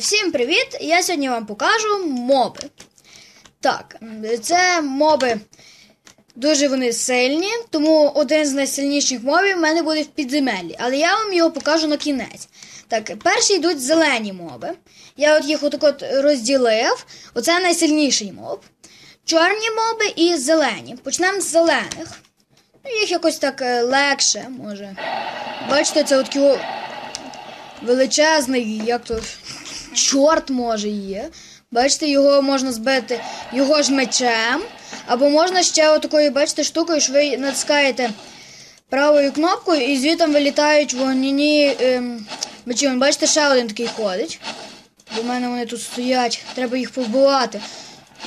Всім привіт! Я сьогодні вам покажу моби. Так, це моби дуже вони сильні, тому один з найсильніших мобів в мене буде в підземеллі, але я вам його покажу на кінець. Так, перші йдуть зелені моби. Я от їх отак от розділив. Оце найсильніший моб. Чорні моби і зелені. Почнемо з зелених. Ну, Їх якось так е, легше, може. Бачите, це от величезний, як то чорт може є. Бачите, його можна збити його ж мечем. Або можна ще отакою, бачите, штукою, що ви натискаєте правою кнопкою і звітом вилітають вогняні ем, мечі. Бачите, ще один такий ходить. До мене вони тут стоять, треба їх повбивати.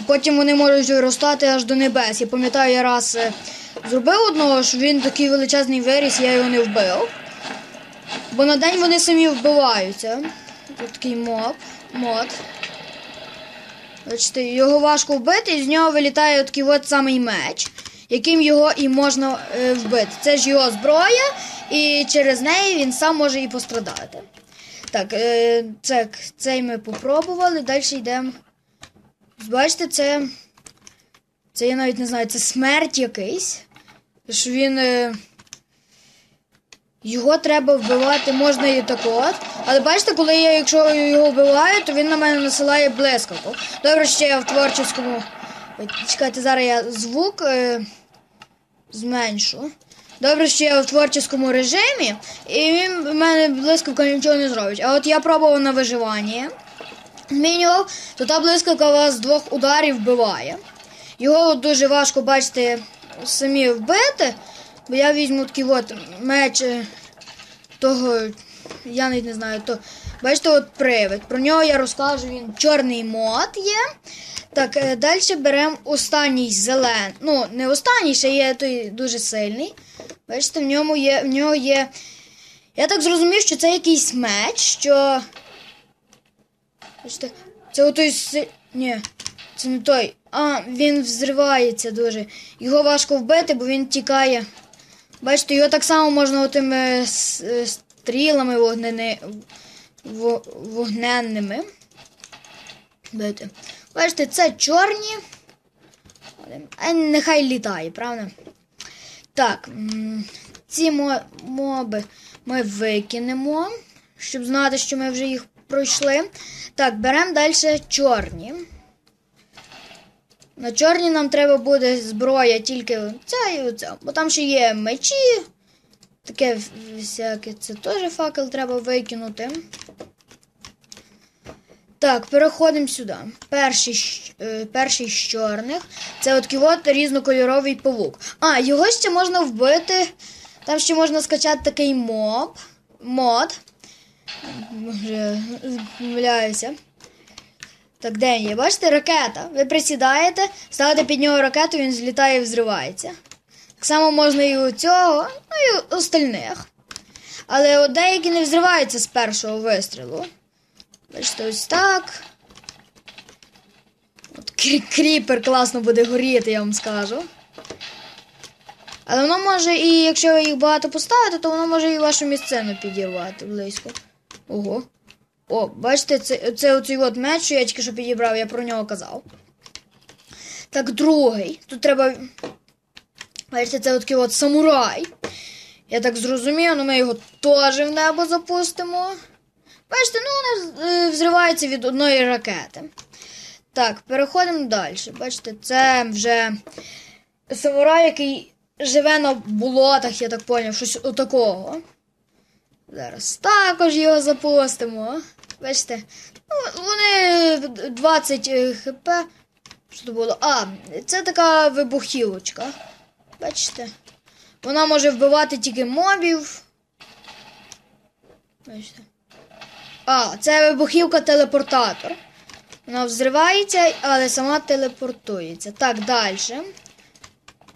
Потім вони можуть виростати аж до небес. Я пам'ятаю, я раз е, зробив одного, що він такий величезний виріс, я його не вбив. Бо на день вони самі вбиваються. Тут такий моб, мод. Бачите, його важко вбити, і з нього вилітає такий от самий меч, яким його і можна е, вбити. Це ж його зброя, і через неї він сам може і пострадати. Так, е, це, цей ми попробували, далі йдемо. Бачите, це. Це я навіть не знаю, це смерть якийсь. Що він. Е, його треба вбивати, можна і так от. Але бачите, коли я, якщо його вбиваю, то він на мене насилає блискавку. Добре, ще я в творчому. Чекайте, зараз я звук е, зменшу. Добре, що я в творчому режимі, і він в мене блискавка нічого не зробить. А от я пробував на виживання. Змінював, то та блискавка вас з двох ударів вбиває. Його дуже важко, бачите, самі вбити. Бо я візьму такий от меч е, того, я навіть не знаю, то. Бачите, от привид. Про нього я розкажу, він чорний мод є. Так, е, далі беремо останній зелений. Ну, не останній, ще є той дуже сильний. Бачите, в ньому є. в нього є. Я так зрозумів, що це якийсь меч, що. Бачите, це отой. Ні, це не той. А, він взривається дуже. Його важко вбити, бо він тікає. Бачите, його так само можна отими стрілами вогнени... вогненними. Бачите, Бачите, це чорні. А нехай літає, правда? Так, ці моби ми викинемо, щоб знати, що ми вже їх пройшли. Так, беремо далі чорні. На чорні нам треба буде зброя тільки ця і оця. Бо там ще є мечі. Таке всяке. Це теж факел треба викинути. Так, переходимо сюди. Перший е, перший з чорних. Це от от різнокольоровий павук. А, його ще можна вбити. Там ще можна скачати такий моб. Мод. Вже помиляюся. Так, де є? Бачите, ракета. Ви присідаєте, ставите під нього ракету, він злітає і взривається. Так само можна і у цього, ну і у остальних. Але от деякі не взриваються з першого вистрілу. Бачите, ось так. От Кріпер класно буде горіти, я вам скажу. Але воно може і, якщо ви їх багато поставите, то воно може і вашу місцину підірвати близько. Ого. О, бачите, це це оцей от меч, що я тільки що підібрав, я про нього казав. Так, другий. Тут треба. Бачите, це такий от самурай. Я так зрозумів, ну ми його теж в небо запустимо. Бачите, ну вони е, взриваються від одної ракети. Так, переходимо далі. Бачите, це вже самурай, який живе на болотах, я так поняв, щось отакого. Зараз також його запустимо. Бачите? Ну, Вони 20 е, хп. Що це було? А, це така вибухівочка. Бачите? Вона може вбивати тільки мобів. Бачите? А, це вибухівка-телепортатор. Вона взривається, але сама телепортується. Так, далі.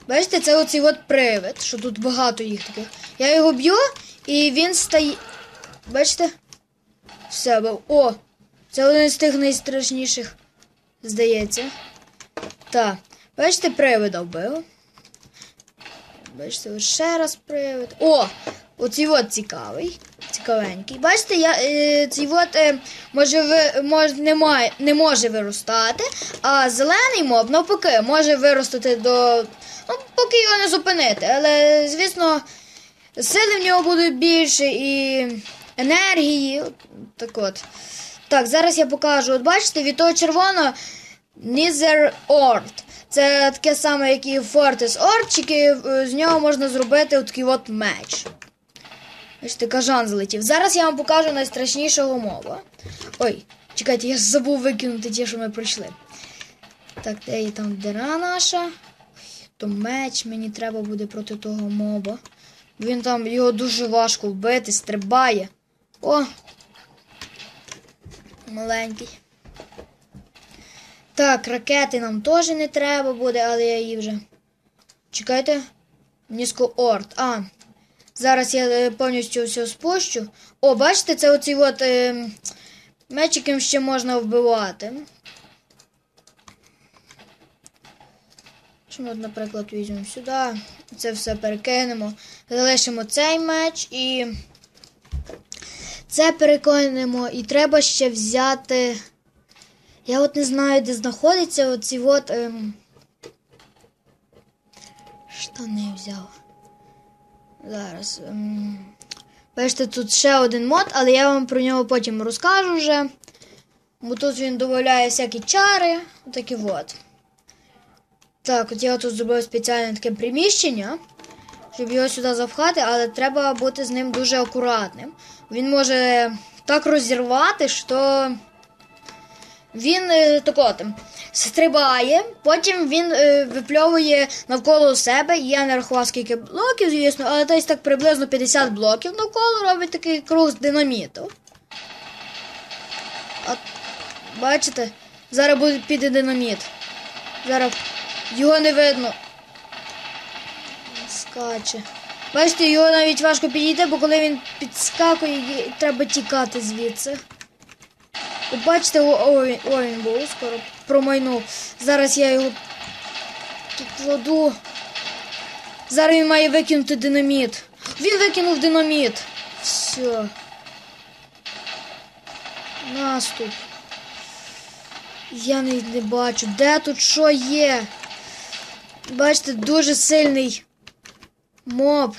Бачите, це оцей от привид, що тут багато їх таких. Я його б'ю, і він стає. Бачите? Все, О! Це один з тих найстрашніших, здається. Так. Бачите, привида вбив. Бачите, ще раз привид. О! Оцей от цікавий. цікавенький. Бачите, я, е, цей от, е, може, ви, може, не, має, не може виростати, а зелений моб, навпаки, може виростати до. Ну, поки його не зупинити. Але, звісно, сили в нього будуть більше і енергії. От Так от. Так, зараз я покажу. От бачите, від того червоного Nither Ord. Це таке саме, як і Ord, тільки е, з нього можна зробити такий от меч. Бачите, кажан залетів. Зараз я вам покажу найстрашнішого моба. Ой, чекайте, я забув викинути ті, що ми пройшли. Так, де є там дира наша? То меч мені треба буде проти того моба. Він там його дуже важко вбити, стрибає. О! Маленький. Так, ракети нам теж не треба буде, але я її вже. Чекайте. Низько орд. А. Зараз я е, повністю все спущу. О, бачите, це оці от е, мечиком ще можна вбивати. Що ми, наприклад, візьмемо сюди. Це все перекинемо. Залишимо цей меч і. Це перекинемо. І треба ще взяти. Я от не знаю, де знаходиться оці от. Ем... Штани взяв. Зараз. Ем... Бачите, тут ще один мод, але я вам про нього потім розкажу вже. Бо тут він додає всякі чари. Такі от. Так, от я тут зробив спеціальне таке приміщення, щоб його сюди запхати, але треба бути з ним дуже акуратним. Він може так розірвати, що він е, так от, стрибає, потім він е, випльовує навколо себе. Я не рахував скільки блоків, звісно, але десь так приблизно 50 блоків навколо робить такий круг з динаміту. От, бачите? Зараз буде піде динаміт. Зараз його не видно. Скаче. Бачите, його навіть важко підійти, бо коли він підскакує, треба тікати звідси. От бачите, о, о, він, він був скоро промайнув. Зараз я його тут кладу. Зараз він має викинути динаміт. Він викинув динаміт. Все. Наступ. Я навіть не бачу. Де тут що є? Бачите, дуже сильний моб.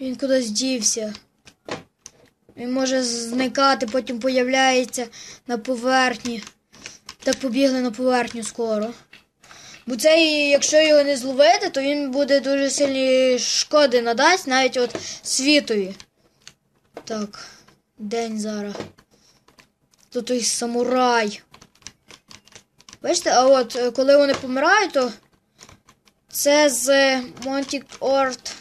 Він кудись дівся. Він може зникати, потім появляється на поверхні. Так побігли на поверхню скоро. Бо цей, якщо його не зловити, то він буде дуже сильні шкоди надасть, навіть от світові. Так, день зараз. Тут той самурай. Бачите, а от е, коли вони помирають, то це з Монтік Орд.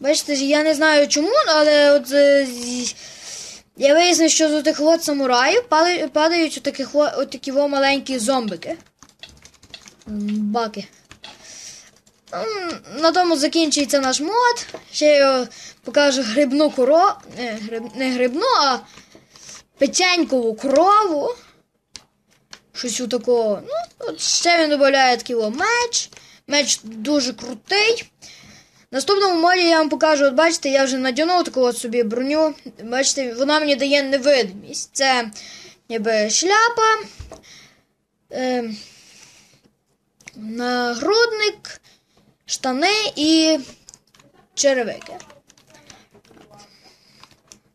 Бачите, я не знаю чому, але от е, я вияснив, що з тих от самураїв падають, падають отаких, от такі во маленькі зомбики. Баки. На тому закінчується наш мод. Ще я покажу грибну коро. Не, гриб, не грибну, а печенькову корову. Щось у такого. Ну, от ще він додає такий меч. Меч дуже крутий. Наступному моді я вам покажу, от бачите, я вже надягнув таку от собі броню. Бачите, вона мені дає невидимість. Це ніби шляпа, е, нагрудник, штани і черевики.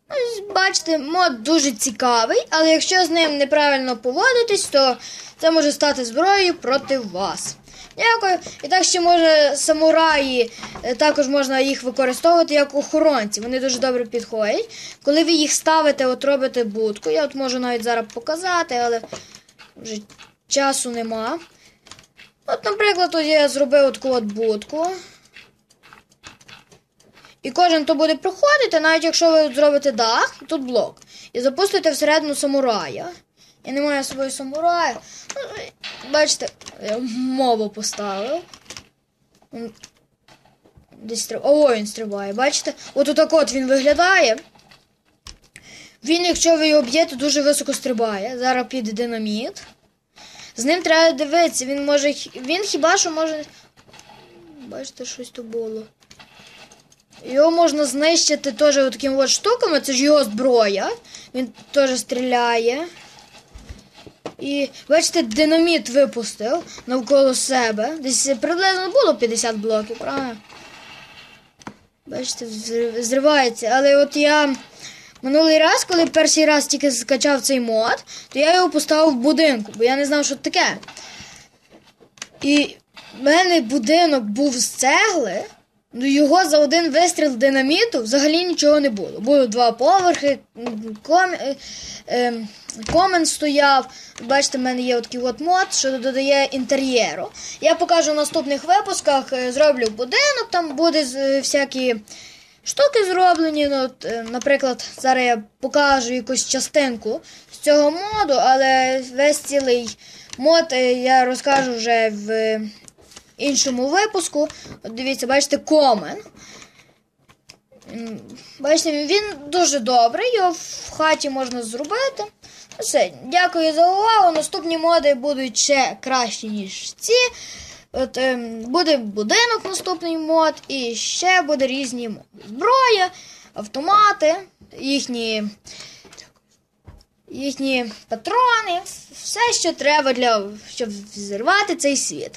Ось, Бачите, мод дуже цікавий, але якщо з ним неправильно поводитись, то це може стати зброєю проти вас. Дякую. І так ще може самураї, е, також можна їх використовувати як охоронці. Вони дуже добре підходять. Коли ви їх ставите, от робите будку. Я от можу навіть зараз показати, але вже часу нема. От, наприклад, от я зробив таку от будку. І кожен, хто буде проходити, навіть якщо ви зробите дах, і тут блок, і запустите всередину самурая. Я не маю з собою самурая. Ну, Бачите, я мову поставив. Десь стриб... О, він стрибає, бачите? От отак от він виглядає. Він, якщо ви його б'єте, дуже високо стрибає. Зараз піде динаміт. З ним треба дивитися, він може. Він хіба що може. Бачите, щось то було. Його можна знищити теж такими от штуками, це ж його зброя. Він теж стріляє. І бачите, динаміт випустив навколо себе. Десь приблизно було 50 блоків, правильно? Бачите, зривається. Але от я минулий раз, коли перший раз тільки скачав цей мод, то я його поставив в будинку, бо я не знав, що таке. І в мене будинок був з цегли. Ну, його за один вистріл динаміту взагалі нічого не було. Було два поверхи, ком, е, е, комен стояв. Бачите, в мене є такий от мод, що додає інтер'єру. Я покажу в наступних випусках, е, зроблю будинок, там буде е, всякі штуки зроблені. Ну, от, е, наприклад, зараз я покажу якусь частинку з цього моду, але весь цілий мод я розкажу вже в іншому випуску. Дивіться, бачите, комен. Бачите, він дуже добрий, його в хаті можна зробити. Ну, Все, дякую за увагу. Наступні моди будуть ще кращі, ніж ці. От, ем, буде будинок наступний мод, і ще буде різні. Зброя, автомати, їхні, їхні патрони, все, що треба для щоб взірвати цей світ.